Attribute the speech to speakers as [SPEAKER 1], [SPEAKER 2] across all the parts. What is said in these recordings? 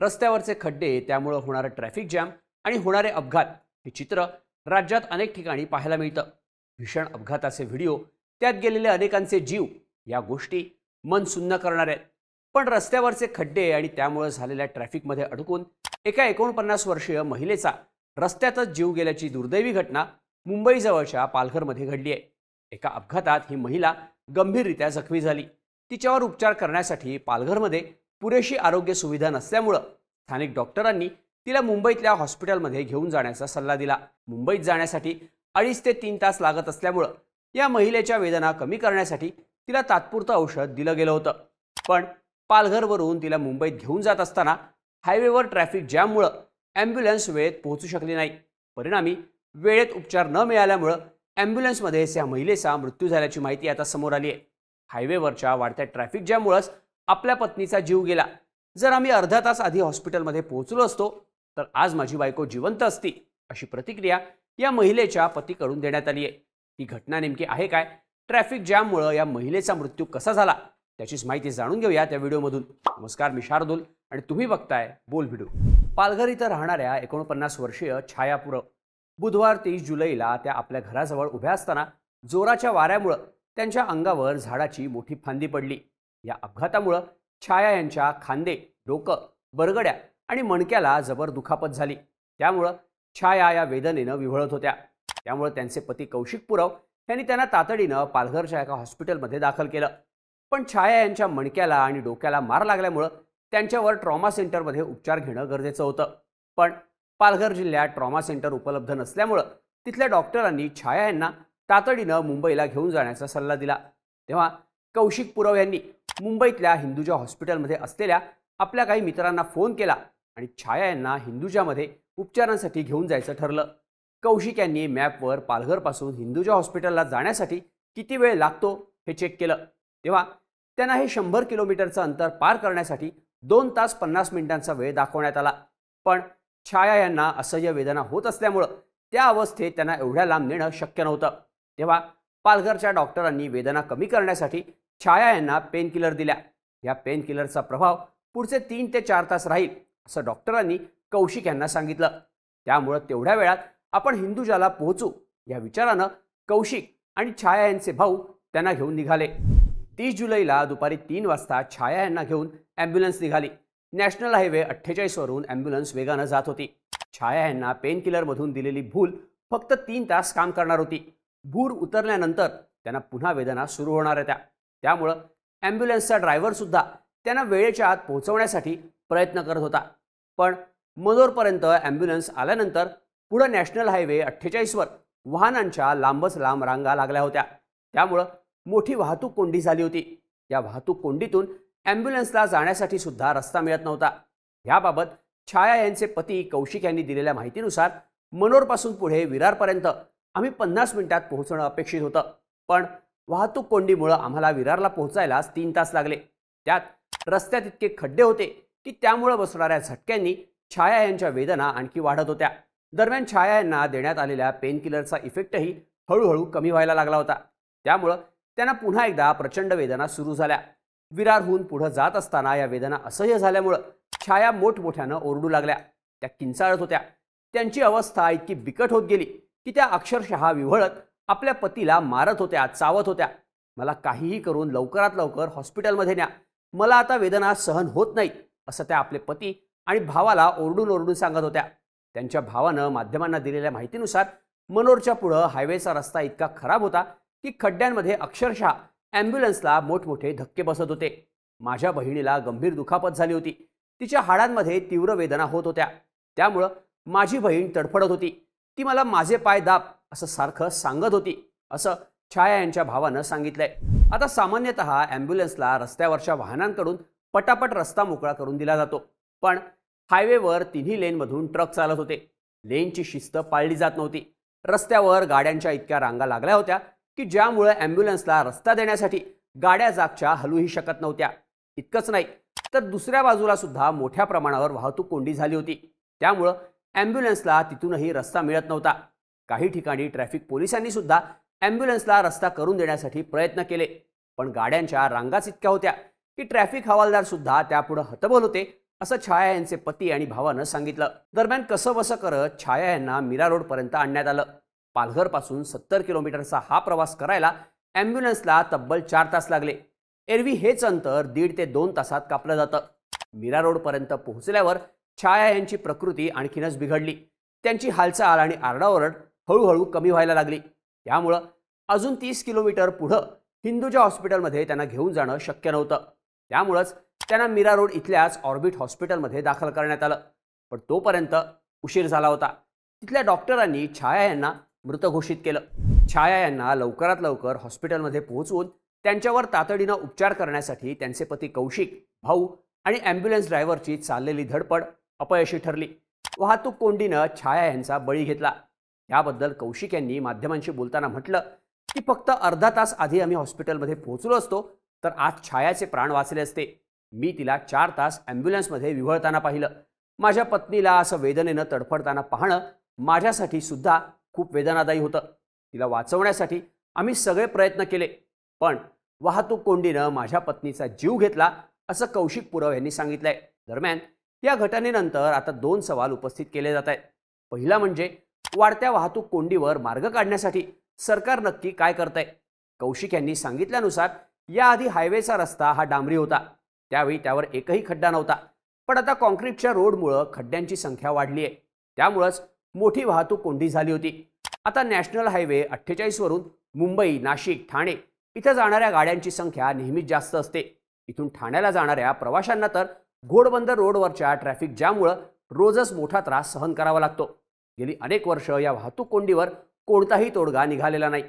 [SPEAKER 1] रस्त्यावरचे खड्डे त्यामुळं होणारं ट्रॅफिक जॅम आणि होणारे अपघात हे चित्र राज्यात अनेक ठिकाणी पाहायला मिळतं. भीषण अपघाताचे व्हिडिओ त्यात गेलेले अनेकांचे जीव या गोष्टी मन सुन्न करणार आहेत. पण रस्त्यावरचे खड्डे आणि त्यामुळे झालेल्या ट्रॅफिकमध्ये अडकून एका एकोणपन्नास वर्षीय महिलेचा रस्त्यातच जीव गेल्याची दुर्दैवी घटना मुंबईजवळच्या पालघरमध्ये घडली आहे. एका अपघातात ही महिला गंभीररित्या जखमी झाली. तिच्यावर उपचार करण्यासाठी पालघरमध्ये पुरेशी आरोग्य सुविधा नसल्यामुळं स्थानिक डॉक्टरांनी तिला मुंबईतल्या हॉस्पिटलमध्ये घेऊन जाण्याचा सल्ला दिला. मुंबईत जाण्यासाठी अडीच ते तीन तास लागत असल्यामुळं या महिलेच्या वेदना कमी करण्यासाठी तिला तात्पुरतं औषध दिलं गेलं होतं. पण पालघरवरून तिला मुंबईत घेऊन जात असताना हायवेवर ट्रॅफिक जॅममुळं ॲम्ब्युलन्स वेळेत पोहोचू शकली नाही. परिणामी वेळेत उपचार न मिळाल्यामुळं ॲम्ब्युलन्समध्येच या महिलेचा मृत्यू झाल्याची माहिती आता समोर आली आहे हायवेवरच्या वाढत्या ट्रॅफिक जॅममुळंच आपल्या पत्नीचा जीव गेला. जर आम्ही अर्धा तास आधी हॉस्पिटलमध्ये पोहोचलो असतो तर आज माझी बायको जिवंत असती अशी प्रतिक्रिया या महिलेच्या पतीकडून देण्यात आली आहे ही घटना नेमकी आहे काय? ट्रॅफिक जॅममुळं या महिलेचा मृत्यू कसा झाला? त्याचीच माहिती जाणून घेऊया त्या व्हिडिओमधून. नमस्कार मी शार्दुल आणि तुम्ही बघताय बोल व्हिडिओ. पालघर इथं राहणाऱ्या एकोणपन्नास वर्षीय छायापुर बुधवार तेवीस जुलैला त्या आपल्या घराजवळ उभ्या असताना जोराच्या वाऱ्यामुळं त्यांच्या अंगावर झाडाची मोठी फांदी पडली. या अपघातामुळं छाया यांच्या खांदे डोकं बरगड्या आणि मणक्याला जबर दुखापत झाली. त्यामुळं छाया या वेदनेनं विव्हळत होत्या. त्यामुळं त्यांचे पती कौशिक पुरव यांनी त्यांना तातडीनं पालघरच्या एका हॉस्पिटलमध्ये दाखल केलं. पण छाया यांच्या मणक्याला आणि डोक्याला मार लागल्यामुळं त्यांच्यावर ट्रॉमा सेंटरमध्ये उपचार घेणं गरजेचं होतं. पण पालघर जिल्ह्यात ट्रॉमा सेंटर उपलब्ध नसल्यामुळं तिथल्या डॉक्टरांनी छाया यांना तातडीनं मुंबईला घेऊन जाण्याचा सल्ला दिला. तेव्हा कौशिक पुरव यांनी मुंबईतल्या हिंदुजा हॉस्पिटलमध्ये असलेल्या आपल्या काही मित्रांना फोन केला आणि छाया यांना हिंदुजामध्ये उपचारांसाठी घेऊन जायचं ठरलं. कौशिक यांनी मॅपवर पालघरपासून हिंदुजा हॉस्पिटलला जाण्यासाठी किती वेळ लागतो हे चेक केलं. तेव्हा त्यांना हे शंभर किलोमीटरचं अंतर पार करण्यासाठी दोन तास पन्नास मिनिटांचा वेळ दाखवण्यात आला. पण छाया यांना असह्य वेदना होत असल्यामुळं त्या अवस्थेत त्यांना एवढ्या लांब नेणं शक्य नव्हतं. तेव्हा पालघरच्या डॉक्टरांनी वेदना कमी करण्यासाठी छाया यांना पेनकिलर दिल्या. या पेनकिलरचा प्रभाव पुढचे तीन ते चार तास राहील असं डॉक्टरांनी कौशिक यांना सांगितलं. त्यामुळं तेवढ्या वेळात आपण हिंदुजाला पोहोचू या विचारानं कौशिक आणि छाया यांचे भाऊ त्यांना घेऊन निघाले. तीस जुलैला दुपारी तीन वाजता छाया यांना घेऊन ॲम्ब्युलन्स निघाली. नॅशनल हायवे अठ्ठेचाळीसवरून ॲम्ब्युलन्स वेगानं जात होती. छाया यांना पेनकिलरमधून दिलेली भूल फक्त तीन तास काम करणार होती. भूर उतरल्यानंतर त्यांना पुन्हा वेदना सुरू होणार होत्या. त्यामुळं ॲम्ब्युलन्सचा ड्रायव्हरसुद्धा त्यांना वेळेच्या आत पोहोचवण्यासाठी प्रयत्न करत होता. पण मनोरपर्यंत ॲम्ब्युलन्स आल्यानंतर पुढं नॅशनल हायवे अठ्ठेचाळीसवर वाहनांच्या लांबच लांब रांगा लागल्या होत्या. त्यामुळं मोठी वाहतूक कोंडी झाली होती. या वाहतूक कोंडीतून ॲम्ब्युलन्सला जाण्यासाठी सुद्धा रस्ता मिळत नव्हता. याबाबत छाया यांचे पती कौशिक यांनी दिलेल्या माहितीनुसार मनोरपासून पुढे विरारपर्यंत आम्ही पन्नास मिनिटात पोहोचणं अपेक्षित होतं. पण वाहतूक कोंडीमुळं आम्हाला विरारला पोहोचायलाच तीन तास लागले. त्यात रस्त्यात इतके खड्डे होते की त्यामुळं बसणाऱ्या झटक्यांनी छाया यांच्या वेदना आणखी वाढत होत्या. दरम्यान छाया यांना देण्यात आलेल्या पेनकिलरचा इफेक्टही हळूहळू कमी व्हायला लागला होता. त्यामुळं त्यांना पुन्हा एकदा प्रचंड वेदना सुरू झाल्या. विरारहून पुढं जात असताना या वेदना असह्य झाल्यामुळं छाया मोठमोठ्यानं ओरडू लागल्या. त्या किंचाळत होत्या. त्यांची अवस्था इतकी बिकट होत गेली की त्या अक्षरशः विव्हळत आपल्या पतीला मारत होत्या चावत होत्या. मला काहीही करून लवकरात लवकर हॉस्पिटलमध्ये न्या. मला आता वेदना सहन होत नाही असं त्या आपले पती आणि भावाला ओरडून ओरडून सांगत होत्या. त्यांच्या भावानं माध्यमांना दिलेल्या माहितीनुसार मनोरच्या पुढं हायवेचा रस्ता इतका खराब होता की खड्ड्यांमध्ये अक्षरशः ॲम्ब्युलन्सला मोठमोठे धक्के बसत होते. माझ्या बहिणीला गंभीर दुखापत झाली होती. तिच्या हाडांमध्ये तीव्र वेदना होत होत्या. त्यामुळं माझी बहीण तडफडत होती. ती मला माझे पाय दाब असं सारखं सांगत होती असं छाया यांच्या भावानं सांगितलंय. आता सामान्यतः ॲम्ब्युलन्सला रस्त्यावरच्या वाहनांकडून पटापट रस्ता मोकळा करून दिला जातो. पण हायवेवर तिन्ही लेनमधून ट्रक चालत होते. लेनची शिस्त पाळली जात नव्हती. रस्त्यावर गाड्यांच्या इतक्या रांगा लागल्या होत्या की ज्यामुळे ॲम्ब्युलन्सला रस्ता देण्यासाठी गाड्या जागच्या हलूही शकत नव्हत्या. इतकंच नाही तर दुसऱ्या बाजूला सुद्धा मोठ्या प्रमाणावर वाहतूक कोंडी झाली होती. त्यामुळं ॲम्ब्युलन्सला तिथूनही रस्ता मिळत नव्हता. काही ठिकाणी ट्रॅफिक पोलिसांनी सुद्धा ॲम्ब्युलन्सला रस्ता करून देण्यासाठी प्रयत्न केले. पण गाड्यांच्या रांगाच इतक्या होत्या की ट्रॅफिक हवालदार सुद्धा त्यापुढं हतबल होते असं छाया यांचे पती आणि भावानं सांगितलं. दरम्यान कसं वसं करत छाया यांना मीरा रोडपर्यंत आणण्यात आलं. पालघरपासून सत्तर किलोमीटरचा हा प्रवास करायला ॲम्ब्युलन्सला तब्बल चार तास लागले. एरवी हेच अंतर दीड ते दोन तासात कापलं जातं. मीरा रोडपर्यंत पोहोचल्यावर छाया यांची प्रकृती आणखीनच बिघडली. त्यांची हालचाल आणि आरडाओरड हळूहळू कमी व्हायला लागली. त्यामुळं अजून तीस किलोमीटर पुढं हिंदूजा हॉस्पिटलमध्ये त्यांना घेऊन जाणं शक्य नव्हतं. त्यामुळंच त्यांना मीरा रोड इथल्याच ऑर्बिट हॉस्पिटलमध्ये दाखल करण्यात आलं. पण तोपर्यंत उशीर झाला होता. तिथल्या डॉक्टरांनी छाया यांना मृत घोषित केलं. छाया यांना लवकरात लवकर हॉस्पिटलमध्ये पोहोचवून त्यांच्यावर तातडीनं उपचार करण्यासाठी त्यांचे पती कौशिक भाऊ आणि ॲम्ब्युलन्स ड्रायव्हरची चाललेली धडपड अपयशी ठरली. वाहतूक कोंडीनं छाया यांचा बळी घेतला. याबद्दल कौशिक यांनी माध्यमांशी बोलताना म्हटलं की फक्त अर्धा तास आधी आम्ही हॉस्पिटलमध्ये पोहोचलो असतो तर आज छायाचे प्राण वाचले असते. मी तिला चार तास ॲम्ब्युलन्समध्ये विव्हळताना पाहिलं. माझ्या पत्नीला असं वेदनेनं तडफडताना पाहणं माझ्यासाठी सुद्धा खूप वेदनादायी होतं. तिला वाचवण्यासाठी आम्ही सगळे प्रयत्न केले पण वाहतूक कोंडीनं माझ्या पत्नीचा जीव घेतला असं कौशिक पुरव यांनी सांगितलंय. दरम्यान या घटनेनंतर आता दोन सवाल उपस्थित केले जात आहेत. पहिला म्हणजे वाढत्या वाहतूक कोंडीवर मार्ग काढण्यासाठी सरकार नक्की काय करतंय? कौशिक यांनी सांगितल्यानुसार याआधी हायवेचा रस्ता हा डांबरी होता. त्यावेळी त्यावर एकही खड्डा नव्हता. पण आता कॉन्क्रीटच्या रोडमुळं खड्ड्यांची संख्या वाढली आहे त्यामुळंच मोठी वाहतूक कोंडी झाली होती. आता नॅशनल हायवे अठ्ठेचाळीसवरून मुंबई नाशिक ठाणे इथं जाणाऱ्या गाड्यांची संख्या नेहमीच जास्त असते. इथून ठाण्याला जाणाऱ्या प्रवाशांना तर घोडबंदर रोडवरच्या ट्रॅफिक जॅममुळं रोजच मोठा त्रास सहन करावा लागतो. गेली अनेक वर्ष या वाहतूक कोंडीवर कोणताही तोडगा निघालेला नाही.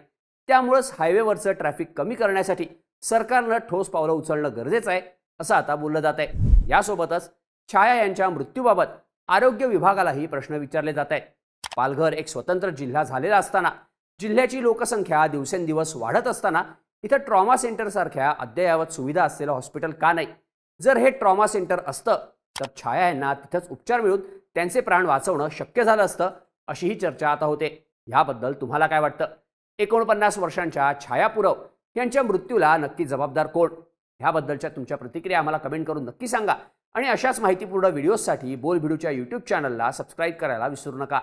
[SPEAKER 1] त्यामुळंच हायवेवरचं ट्रॅफिक कमी करण्यासाठी सरकारनं ठोस पावलं उचलणं गरजेचं आहे असं आता बोललं जात आहे यासोबतच छाया यांच्या मृत्यूबाबत आरोग्य विभागालाही प्रश्न विचारले जात आहेत पालघर एक स्वतंत्र जिल्हा झालेला असताना जिल्ह्याची लोकसंख्या दिवसेंदिवस वाढत असताना इथं ट्रॉमा सेंटरसारख्या अद्ययावत सुविधा असलेलं हॉस्पिटल का नाही? जर हे ट्रॉमा सेंटर असतं तर छाया यांना तिथंच उपचार मिळून त्यांचे प्राण वाचवणं शक्य झालं असतं अशीही चर्चा आता होते. ह्याबद्दल तुम्हाला काय वाटतं? एकोणपन्नास वर्षांच्या छायापुरव यांच्या मृत्यूला नक्की जबाबदार कोण? ह्याबद्दलच्या तुमच्या प्रतिक्रिया आम्हाला कमेंट करून नक्की सांगा. आणि अशाच माहितीपूर्ण व्हिडिओजसाठी बोलभिडूच्या यूट्यूब चॅनलला सबस्क्राईब करायला विसरू नका.